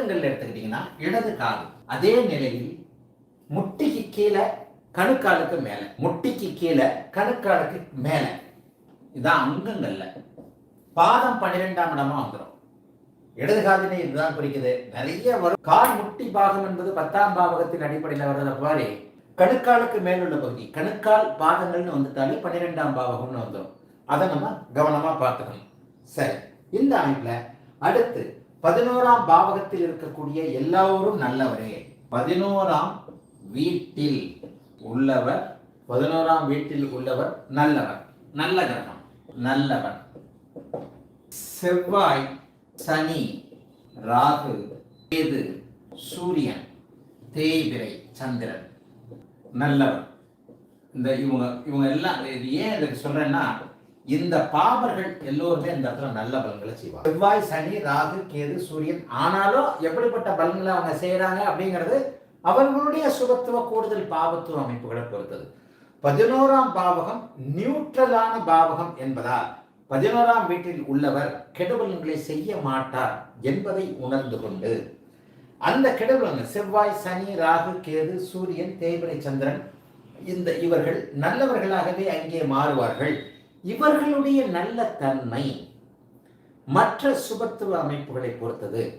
அங்கங்கள் எடுத்துக்கிட்டீங்கன்னா இடது கால். அதே நிலையில் முட்டிக்கு கீழே கணுக்காலுக்கு மேல. முட்டிக்கு கீழே கணுக்காலுக்கு மேல. இதான் அங்கங்கள்ல. பாதம் பன்னிரெண்டாம் இடமா வந்துடும் இடது காதினை இதுதான் குறிக்குது. நிறைய வரும். கால் முட்டி பாகம் என்பது பத்தாம் பாவகத்தின் அடிப்படையில் வர்றத மாதிரி கணுக்காலுக்கு மேலுள்ள பகுதி. கணுக்கால் பாதங்கள்னு வந்துட்டாலே பன்னிரெண்டாம் பாவகம்னு வந்துடும் அதை நம்ம கவனமா பார்த்துக்கணும். சரி. இந்த அமைப்புல அடுத்து பதினோராம் பாவகத்தில் இருக்கக்கூடிய எல்லோரும் நல்லவரே. பதினோராம் வீட்டில் உள்ளவர் பதினோராம் வீட்டில் உள்ளவர் நல்லவர். நல்ல கிரகம் நல்லவர். செவ்வாய் சனி ராகு கேது சூரியன் தேய்பிரை சந்திரன். நல்லவர். இந்த இவங்க இவங்க எல்லாம் ஏன் இதுக்கு சொல்றேன்னா இந்த பாபர்கள் எல்லோருமே இந்த இடத்துல நல்ல பலன்களை செய்வாங்க. செவ்வாய் சனி ராகு கேது சூரியன். ஆனாலும் எப்படிப்பட்ட பலன்களை அவங்க செய்யறாங்க அப்படிங்கிறது அவர்களுடைய சுபத்துவ கூடுதல் பாவத்துவ அமைப்புகளை பொறுத்தது. பதினோராம் பாவகம் நியூட்ரலான பாவகம் என்பதால் பதினோராம் வீட்டில் உள்ளவர் கெடுபலன்களை செய்ய மாட்டார் என்பதை உணர்ந்து கொண்டு அந்த கெடுபலன்கள் செவ்வாய் சனி ராகு கேது சூரியன் தேய்பிரை சந்திரன் இந்த இவர்கள் நல்லவர்களாகவே அங்கே மாறுவார்கள். இவர்களுடைய நல்ல தன்மை மற்ற சுபத்துவ அமைப்புகளை பொறுத்தது.